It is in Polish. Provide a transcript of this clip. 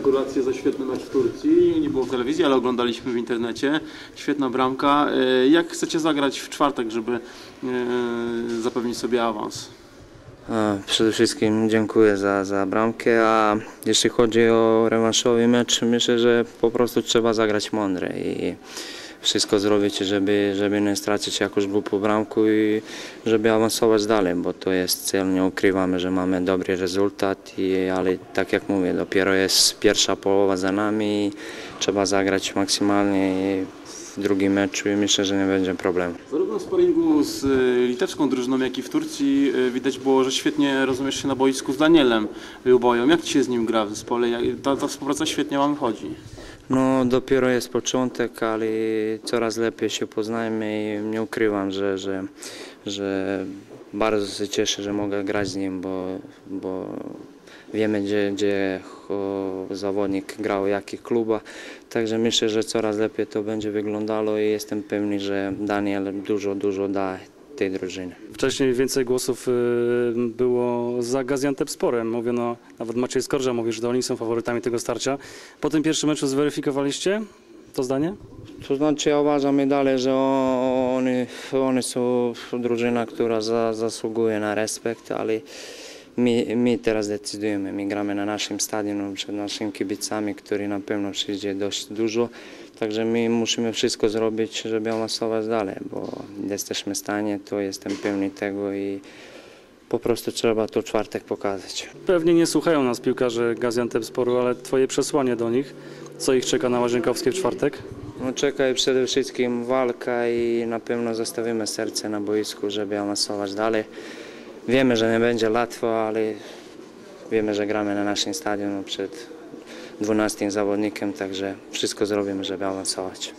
Gratulacje za świetny mecz w Turcji. Nie było w telewizji, ale oglądaliśmy w internecie. Świetna bramka. E, Jak chcecie zagrać w czwartek, żeby e, zapewnić sobie awans? Przede wszystkim dziękuję za, za bramkę, a jeśli chodzi o rewanszowy mecz, myślę, że po prostu trzeba zagrać mądre i wszystko zrobić, żeby, żeby nie stracić jakoś po bramku i żeby awansować dalej, bo to jest cel, nie ukrywamy, że mamy dobry rezultat, i, ale tak jak mówię, dopiero jest pierwsza połowa za nami i trzeba zagrać maksymalnie w drugim meczu i myślę, że nie będzie problemu. Zarówno w sparingu z e, litewską drużyną, jak i w Turcji e, widać było, że świetnie rozumiesz się na boisku z Danielem Luboją. Jak Ci się z nim gra w zespole? Ta, ta współpraca świetnie Wam chodzi. No dopiero jest początek, ale coraz lepiej się poznajemy i nie ukrywam, że, że, że bardzo się cieszę, że mogę grać z nim, bo, bo wiemy gdzie, gdzie zawodnik grał, w jakich klubach. Także myślę, że coraz lepiej to będzie wyglądało i jestem pewny, że Daniel dużo, dużo da tej drużynie. Wcześniej więcej głosów y, było za Gaziantepsporem. Mówiono, nawet Maciej Skorża mówił, że to oni są faworytami tego starcia. Po tym pierwszym meczu zweryfikowaliście to zdanie? To znaczy ja uważam i dalej, że oni, oni są drużyna, która za, zasługuje na respekt, ale my, my teraz decydujemy. My gramy na naszym stadionie przed naszymi kibicami, którzy na pewno przyjdzie dość dużo. Także my musimy wszystko zrobić, żeby awansować dalej, bo jesteśmy w stanie, to jestem pewny tego i po prostu trzeba to czwartek pokazać. Pewnie nie słuchają nas piłkarze Gaziantepsporu, ale twoje przesłanie do nich, co ich czeka na Łazienkowskiej w czwartek? No czeka przede wszystkim walka i na pewno zostawimy serce na boisku, żeby awansować dalej. Wiemy, że nie będzie łatwo, ale wiemy, że gramy na naszym stadionie przed 12 zawodnikiem, także wszystko zrobimy, żeby awansować.